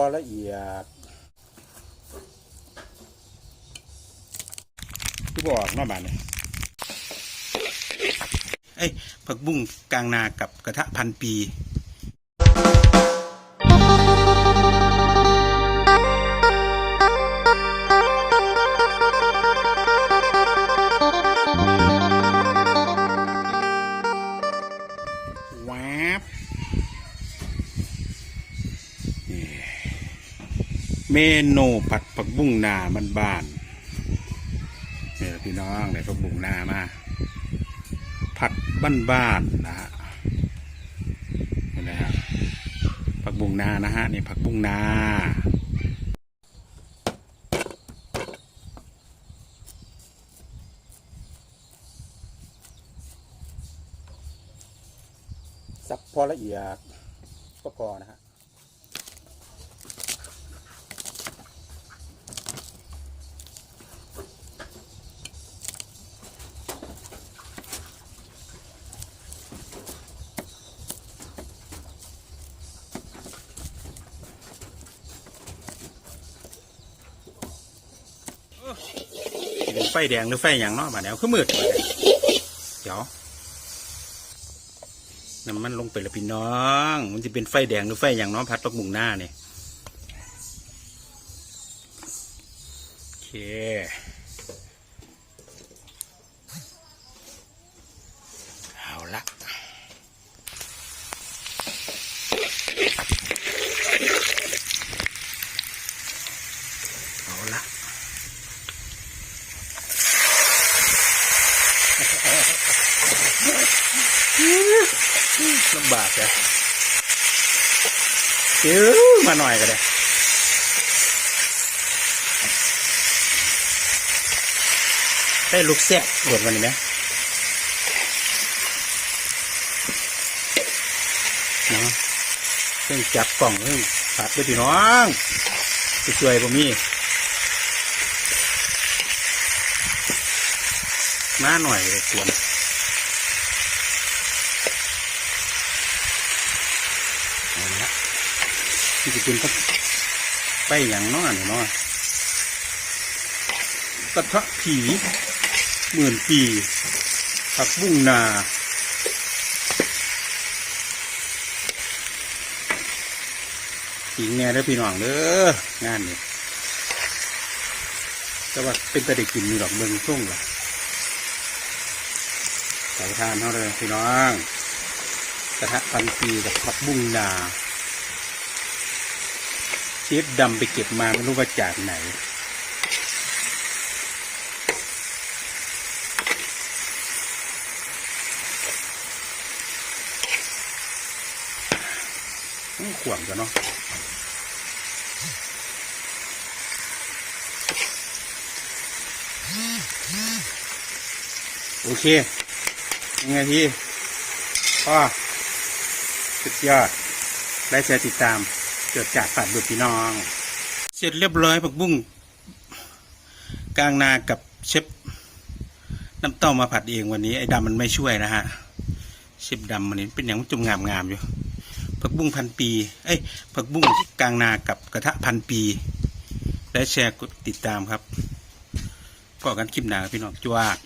อละเอียดที่บอกเนาะบานเนี่ยเอ้ยผักบุ้งกลางนากับกระทะพันปีแวบ เมนูผัดผักบุ้งนามันบานๆนี่แหละพี่น้องได้ผักบุ้งนามาผัดบ้านบ้านๆนะฮะนี่นะฮะผักบุ้งนานะฮะนี่ผักบุ้งนาสับพอละเอียดก็พอนะฮะ ไฟแดงหรือไฟอย่างเนาะมาแล้วคือมืดเดี๋ยวน้ำมันลงไปละพี่น้อง มันจะเป็นไฟแดงหรือไฟอย่างเนาะพัดตกมุงหน้าเนี่ยโอเคเอาละเอาละ ลำบากเลยเดี๋ยวมาหน่อยก็ได้ได้ลูกแซะหลดมันเห็นไหมเนาะเครื่งจับกล่องเครื่องผัดด้วยพี่น้องไปช่วยผมมีมาหน่อยเลยควร เอาละ ที่จะเป็นก็ไปอย่างน้อยเนาะกระทะผีหมื่นปีผักบุ้งนาอีกแน่เด้พี่น้องเด้องานนี้แต่ว่าเป็นตะได้กินมีดอกเบิ่งส่งล่ะใส่ทานเท่าเลยพี่น้องกระทะพันปีกับผักบุ้งนา เชฟดำไปเก็บมาไม่รู้ว่าจากไหนต้องขวมกันเนาะโอเค ยังไงพี่พ่อสุดยอด ได้เชิญติดตาม กิดจากฝาดบุตรพี่น้อง เสร็จเรียบร้อยผักบุ้งกลางนากับเชฟน้ำเต้ามาผัดเองวันนี้ไอ้ดำมันไม่ช่วยนะฮะเชฟดำมันนี้เป็นอย่างจุ่มงามงามๆอยู่ผักบุ้งพันปี เอ้ยผักบุ้งกลางนากับกระทะพันปี และแชร์กดติดตามครับก็กันคลิปหนาพี่น้องจวด